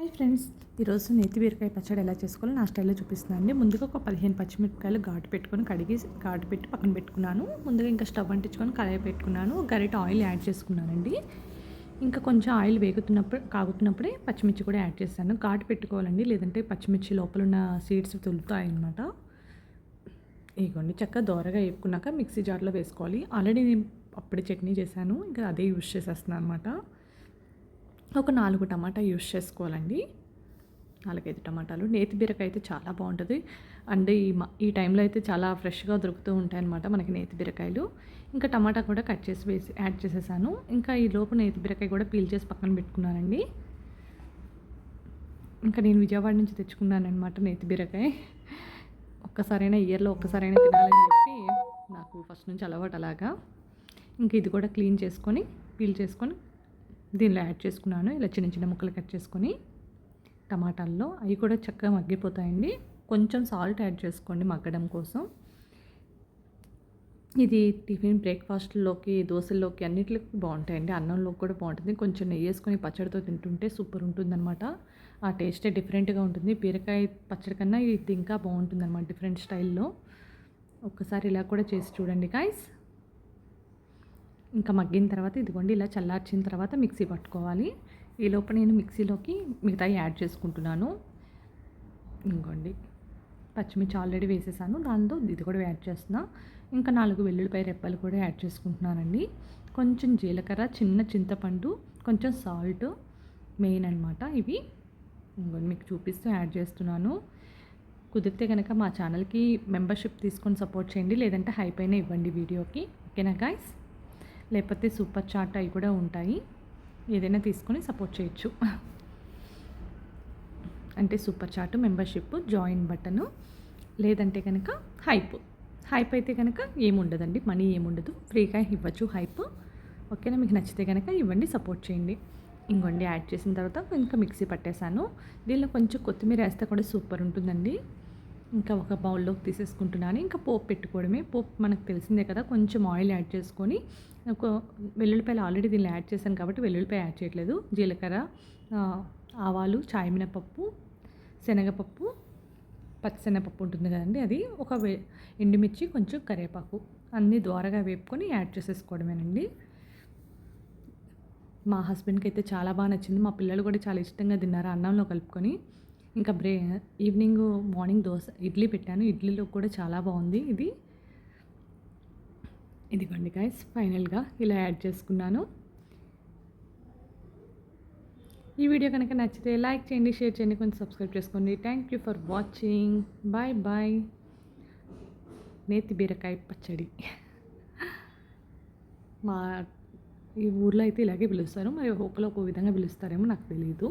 Hi friends ఈరోజు నేతి బీరకాయ పచ్చడి ఎలా చేసుకోవాలో నా స్టైల్లో చూపిస్తున్నాను అండి ముందుగా ఒక పదిహేను పచ్చిమిరపకాయలు ఘాటు పెట్టుకొని కడిగి ఘాటు పెట్టి పక్కన పెట్టుకున్నాను. ముందుగా ఇంకా స్టవ్ అంటించుకొని కడాయి పెట్టుకున్నాను. గరిట ఆయిల్ యాడ్ చేసుకున్నానండి. ఇంకా కొంచెం ఆయిల్ వేగుతున్నప్పుడు కాగుతున్నప్పుడే పచ్చిమిర్చి కూడా యాడ్ చేస్తాను. ఘాటు పెట్టుకోవాలండి లేదంటే పచ్చిమిర్చి లోపల ఉన్న సీడ్స్ తులుతాయి అనమాట ఇగోండి చక్కగా దోరగా వేపుకున్నాక మిక్సీ జార్లో వేసుకోవాలి. ఆల్రెడీ నేను అప్పుడే చట్నీ చేశాను ఇంకా అదే యూస్ చేసేస్తున్నాను అనమాట ఒక నాలుగు టమాటా యూస్ చేసుకోవాలండి. నాలుగైదు టమాటాలు. నేతి బీరకాయ అయితే చాలా బాగుంటుంది. అండ్ ఈ మ- ఈ టైంలో అయితే చాలా ఫ్రెష్గా దొరుకుతూ ఉంటాయి అన్నమాట మనకి నేతి బీరకాయలు. ఇంకా టమాటా కూడా కట్ చేసి వేసి యాడ్ చేసేసాను. ఇంకా ఈ లోపు నేతి బీరకాయ కూడా పీల్ చేసి పక్కన పెట్టుకున్నానండి. ఇంకా నేను విజయవాడ నుంచి తెచ్చుకున్నాను అనమాట నేతి బీరకాయ. ఒక్కసారైనా ఇయర్లో ఒక్కసారైనా తినాలని చెప్పి నాకు ఫస్ట్ నుంచి అలవాటు అలాగా. ఇంక ఇది కూడా క్లీన్ చేసుకొని పీల్ చేసుకొని దీనిలో యాడ్ చేసుకున్నాను. ఇలా చిన్న చిన్న ముక్కలు కట్ చేసుకొని టమాటాల్లో అవి కూడా చక్కగా మగ్గిపోతాయండి. కొంచెం సాల్ట్ యాడ్ చేసుకోండి మగ్గడం కోసం. ఇది టిఫిన్ బ్రేక్ఫాస్ట్లోకి దోశల్లోకి అన్నిటికి బాగుంటాయండి. అన్నంలోకి కూడా బాగుంటుంది. కొంచెం నెయ్యి వేసుకొని పచ్చడితో తింటుంటే సూపర్ ఉంటుందన్నమాట. ఆ టేస్టే డిఫరెంట్గా ఉంటుంది. బీరకాయ పచ్చడి కన్నా ఇది ఇంకా బాగుంటుందన్నమాట డిఫరెంట్ స్టైల్లో. ఒక్కసారి ఇలా కూడా చేసి చూడండి గాయస్ ఇంకా మగ్గిన తర్వాత ఇదిగోండి ఇలా చల్లార్చిన తర్వాత మిక్సీ పట్టుకోవాలి. ఈ లోపల నేను మిక్సీలోకి మిగతా యాడ్ చేసుకుంటున్నాను. ఇంకోండి పచ్చిమిర్చి ఆల్రెడీ వేసేసాను. దాంతో ఇది కూడా యాడ్ చేస్తున్నా. ఇంకా నాలుగు వెల్లుల్లిపాయ రెప్పలు కూడా యాడ్ చేసుకుంటున్నానండి. కొంచెం జీలకర్ర చిన్న చింతపండు కొంచెం సాల్ట్ మెయిన్ అనమాట ఇవి. ఇంకోటి మీకు చూపిస్తూ యాడ్ చేస్తున్నాను. కుదిరితే కనుక మా ఛానల్కి మెంబర్షిప్ తీసుకొని సపోర్ట్ చేయండి లేదంటే హైపైన ఇవ్వండి వీడియోకి. ఓకేనా గాయస్? లేకపోతే సూపర్ చాట్ అవి కూడా ఉంటాయి. ఏదైనా తీసుకొని సపోర్ట్ చేయొచ్చు. అంటే super chat membership join button లేదంటే కనుక హైప్. హైప్ అయితే కనుక ఏముండదండి. మనీ ఏముండదు. ఫ్రీగా ఇవ్వచ్చు హైప్. ఓకేనా? మీకు నచ్చితే కనుక ఇవ్వండి సపోర్ట్ చేయండి. ఇంకొండి యాడ్ చేసిన తర్వాత ఇంకా మిక్సీ పట్టేశాను. దీనిలో కొంచెం కొత్తిమీర వేస్తే కూడా సూపర్ ఉంటుందండి. ఇంకా ఒక బౌల్లోకి తీసేసుకుంటున్నాను. ఇంకా పోపు పెట్టుకోవడమే. పోపు మనకు తెలిసిందే కదా కొంచెం ఆయిల్ యాడ్ చేసుకొని ఒక వెల్లుల్లిపాయలు ఆల్రెడీ దీనిలో యాడ్ చేశాను కాబట్టి వెల్లుల్లిపాయ యాడ్ చేయట్లేదు. జీలకర్ర ఆవాలు చాయ్ మినపప్పు శనగపప్పు పచ్చిశనగపప్పు ఉంటుంది కదండి అది ఒక వే ఎండుమిర్చి కొంచెం కరివేపాకు అన్నీ ద్వారగా వేపుకొని యాడ్ చేసేసుకోవడమేనండి. మా హస్బెండ్కి అయితే చాలా బాగా నచ్చింది. మా పిల్లలు కూడా చాలా ఇష్టంగా తిన్నారు అన్నంలో కలుపుకొని. ఇంకా బ్రే ఈవినింగ్ మార్నింగ్ దోశ ఇడ్లీ పెట్టాను. ఇడ్లీలో కూడా చాలా బాగుంది. ఇది ఇదిగోండి గాయస్ ఫైనల్గా ఇలా యాడ్ చేసుకున్నాను. ఈ వీడియో కనుక నచ్చితే లైక్ చేయండి షేర్ చేయండి కొంచెం సబ్స్క్రైబ్ చేసుకోండి. Thank you for watching bye bye నేతి బీరకాయ పచ్చడి. మా ఈ ఊర్లో అయితే ఇలాగే పిలుస్తారు. మరి ఒకరు ఒక విధంగా పిలుస్తారేమో నాకు తెలియదు